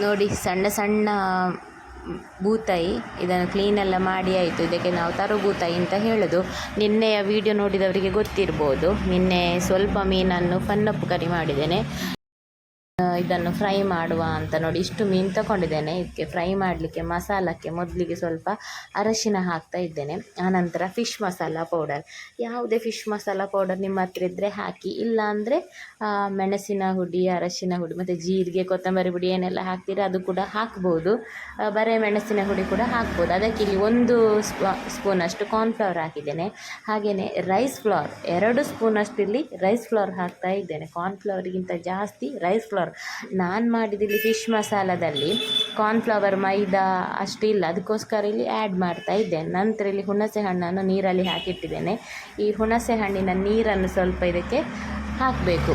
ನೋಡಿ, ಸಣ್ಣ ಸಣ್ಣ ಬೂತಾಯಿ ಇದನ್ನು ಕ್ಲೀನೆಲ್ಲ ಮಾಡಿ ಆಯಿತು. ಇದಕ್ಕೆ ನಾವು ತರು ಬೂತಾಯಿ ಅಂತ ಹೇಳೋದು. ನಿನ್ನೆಯ ವಿಡಿಯೋ ನೋಡಿದವರಿಗೆ ಗೊತ್ತಿರ್ಬೋದು. ನಿನ್ನೆ ಸ್ವಲ್ಪ ಮೀನನ್ನು ಫನ್ನಪ್ಪು ಕರಿ ಮಾಡಿದ್ದೇನೆ. ಇದನ್ನು ಫ್ರೈ ಮಾಡುವ ಅಂತ ನೋಡಿ ಇಷ್ಟು ಮೀನು ತಗೊಂಡಿದ್ದೇನೆ. ಇದಕ್ಕೆ ಫ್ರೈ ಮಾಡಲಿಕ್ಕೆ ಮಸಾಲಕ್ಕೆ ಮೊದಲಿಗೆ ಸ್ವಲ್ಪ ಅರಶಿನ ಹಾಕ್ತಾ ಇದ್ದೇನೆ. ಆನಂತರ ಫಿಶ್ ಮಸಾಲ ಪೌಡರ್. ಯಾವುದೇ ಫಿಶ್ ಮಸಾಲ ಪೌಡರ್ ನಿಮ್ಮ ಹತ್ರ ಇದ್ದರೆ ಹಾಕಿ, ಇಲ್ಲಾಂದರೆ ಮೆಣಸಿನ ಹುಡಿ, ಅರಶಿನ ಹುಡಿ ಮತ್ತು ಜೀರಿಗೆ, ಕೊತ್ತಂಬರಿ ಹುಡಿ ಏನೆಲ್ಲ ಹಾಕ್ತೀರಾ ಅದು ಕೂಡ ಹಾಕ್ಬೋದು. ಬರೇ ಮೆಣಸಿನ ಹುಡಿ ಕೂಡ ಹಾಕ್ಬೋದು. ಅದಕ್ಕೆ ಇಲ್ಲಿ ಒಂದು ಸ್ಪ, ಸ್ಪೂನಷ್ಟು ಕಾರ್ನ್ಫ್ಲವರ್ ಹಾಕಿದ್ದೇನೆ. ಹಾಗೆಯೇ ರೈಸ್ ಫ್ಲವರ್ ಎರಡು ಸ್ಪೂನಷ್ಟು ಇಲ್ಲಿ ರೈಸ್ ಫ್ಲವರ್ ಹಾಕ್ತಾ ಇದ್ದೇನೆ. ಕಾರ್ನ್ಫ್ಲವರ್ಗಿಂತ ಜಾಸ್ತಿ ರೈಸ್ ಫ್ಲವರ್ ನಾನು ಮಾಡಿದಿಲ್ಲಿ ಫಿಶ್ ಮಸಾಲದಲ್ಲಿ ಕಾರ್ನ್ಫ್ಲವರ್ ಮೈದಾ ಅಷ್ಟಿಲ್ಲ. ಅದಕ್ಕೋಸ್ಕರ ಇಲ್ಲಿ ಆ್ಯಡ್ ಮಾಡ್ತಾ ಇದ್ದೇನೆ ನಂತರ ಇಲ್ಲಿ ಹುಣಸೆ ಹಣ್ಣನ್ನು ನೀರಲ್ಲಿ ಹಾಕಿಟ್ಟಿದ್ದೇನೆ. ಈ ಹುಣಸೆ ಹಣ್ಣಿನ ನೀರನ್ನು ಸ್ವಲ್ಪ ಇದಕ್ಕೆ ಹಾಕಬೇಕು.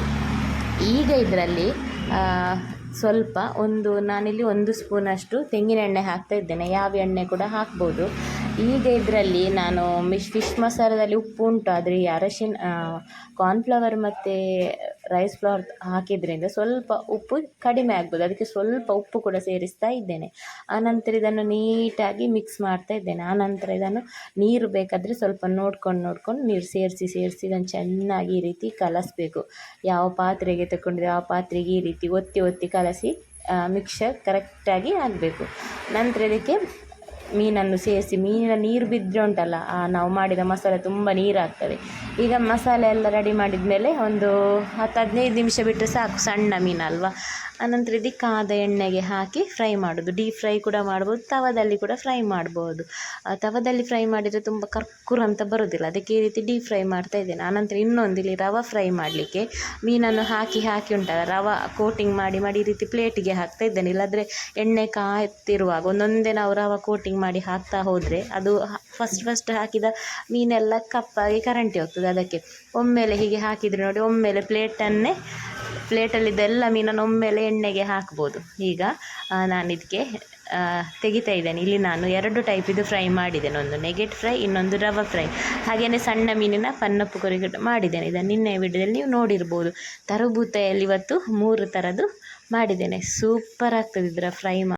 ಈಗ ಇದರಲ್ಲಿ ಸ್ವಲ್ಪ ಒಂದು, ನಾನಿಲ್ಲಿ ಒಂದು ಸ್ಪೂನಷ್ಟು ತೆಂಗಿನ ಎಣ್ಣೆ ಹಾಕ್ತಾ ಇದ್ದೇನೆ. ಯಾವ ಎಣ್ಣೆ ಕೂಡ ಹಾಕ್ಬೋದು. ಈಗ ಇದರಲ್ಲಿ ನಾನು ಮಿಶ್ ಫಿಶ್ ಮಸಾಲದಲ್ಲಿ ಉಪ್ಪು ಉಂಟು. ಆದರೆ ಈ ಅರಶಿನ ಕಾರ್ನ್ಫ್ಲವರ್ ಮತ್ತು ರೈಸ್ ಫ್ಲವರ್ ಹಾಕಿದ್ರಿಂದ ಸ್ವಲ್ಪ ಉಪ್ಪು ಕಡಿಮೆ ಆಗ್ಬೋದು. ಅದಕ್ಕೆ ಸ್ವಲ್ಪ ಉಪ್ಪು ಕೂಡ ಸೇರಿಸ್ತಾ ಇದ್ದೇನೆ. ಆನಂತರ ಇದನ್ನು ನೀಟಾಗಿ ಮಿಕ್ಸ್ ಮಾಡ್ತಾ ಇದ್ದೇನೆ. ಆನಂತರ ಇದನ್ನು ನೀರು ಬೇಕಾದರೆ ಸ್ವಲ್ಪ ನೋಡ್ಕೊಂಡು ನೋಡ್ಕೊಂಡು ನೀರು ಸೇರಿಸಿ ಸೇರಿಸಿ ಇದನ್ನು ಚೆನ್ನಾಗಿ ಈ ರೀತಿ ಕಲಸಬೇಕು. ಯಾವ ಪಾತ್ರೆಗೆ ತಗೊಂಡಿದೆ ಆ ಪಾತ್ರೆಗೆ ಈ ರೀತಿ ಒತ್ತಿ ಒತ್ತಿ ಕಲಸಿ ಮಿಕ್ಸರ್ ಕರೆಕ್ಟಾಗಿ ಆಗಬೇಕು. ನಂತರ ಇದಕ್ಕೆ ಮೀನನ್ನು ಸೇರಿಸಿ, ಮೀನಿನ ನೀರು ಬಿದ್ದರೆ ಉಂಟಲ್ಲ, ಆ ನಾವು ಮಾಡಿದ ಮಸಾಲೆ ತುಂಬ ನೀರಾಗ್ತದೆ. ಈಗ ಮಸಾಲೆ ಎಲ್ಲ ರೆಡಿ ಮಾಡಿದ ಮೇಲೆ ಒಂದು ಹತ್ತು ಹದಿನೈದು ನಿಮಿಷ ಬಿಟ್ಟರೆ ಸಾಕು, ಸಣ್ಣ ಮೀನಲ್ವಾ? ಆನಂತರ ಇದಕ್ಕೆ ಕಾದ ಎಣ್ಣೆಗೆ ಹಾಕಿ ಫ್ರೈ ಮಾಡೋದು. ಡೀಪ್ ಫ್ರೈ ಕೂಡ ಮಾಡ್ಬೋದು, ತವದಲ್ಲಿ ಕೂಡ ಫ್ರೈ ಮಾಡ್ಬೋದು. ತವದಲ್ಲಿ ಫ್ರೈ ಮಾಡಿದರೆ ತುಂಬ ಕರ್ಕುರು ಅಂತ ಬರೋದಿಲ್ಲ. ಅದಕ್ಕೆ ಈ ರೀತಿ ಡೀಪ್ ಫ್ರೈ ಮಾಡ್ತಾ ಇದ್ದೇನೆ. ಆನಂತರ ಇನ್ನೊಂದು ಇಲ್ಲಿ ರವೆ ಫ್ರೈ ಮಾಡಲಿಕ್ಕೆ ಮೀನನ್ನು ಹಾಕಿ ಹಾಕಿ ಉಂಟಲ್ಲ, ರವೆ ಕೋಟಿಂಗ್ ಮಾಡಿ ಮಾಡಿ ಈ ರೀತಿ ಪ್ಲೇಟಿಗೆ ಹಾಕ್ತಾ ಇದ್ದೇನೆ. ಇಲ್ಲಾಂದರೆ ಎಣ್ಣೆ ಕಾಯ್ತಿರುವಾಗ ಒಂದೊಂದೇ ನಾವು ರವೆ ಕೋಟಿಂಗ್ ಮಾಡಿ ಹಾಕ್ತಾ ಹೋದರೆ ಅದು ಫಸ್ಟ್ ಫಸ್ಟ್ ಹಾಕಿದ ಮೀನೆಲ್ಲ ಕಪ್ಪಾಗಿ ಕರೆಂಟಿ ಹೋಗ್ತದೆ. ಅದಕ್ಕೆ ಒಮ್ಮೆಲೆ ಹೀಗೆ ಹಾಕಿದರೆ ನೋಡಿ, ಒಮ್ಮೆಲೆ ಪ್ಲೇಟನ್ನೇ ಪ್ಲೇಟಲ್ಲಿದ್ದೆಲ್ಲ ಮೀನನ್ನು ಒಮ್ಮೆಲೆ ಎಣ್ಣೆಗೆ ಹಾಕ್ಬೋದು. ಈಗ ನಾನು ಇದಕ್ಕೆ ತೆಗಿತಾ ಇದ್ದೇನೆ. ಇಲ್ಲಿ ನಾನು ಎರಡು ಟೈಪಿದು ಫ್ರೈ ಮಾಡಿದ್ದೇನೆ. ಒಂದು ನೆಗೆಟ್ ಫ್ರೈ ಇನ್ನೊಂದು ರವ ಫ್ರೈ ಹಾಗೆಯೇ ಸಣ್ಣ ಮೀನಿನ ಪನ್ನಪ್ಪು ಕೊರಿ ಮಾಡಿದ್ದೇನೆ. ಇದನ್ನು ನಿನ್ನೆ ವಿಡಿಯೋದಲ್ಲಿ ನೀವು ನೋಡಿರ್ಬೋದು. ತರಬೂತೆಯಲ್ಲಿ ಇವತ್ತು ಮೂರು ಥರದ್ದು ಮಾಡಿದ್ದೇನೆ. ಸೂಪರ್ ಆಗ್ತದೆ ಇದರ ಫ್ರೈ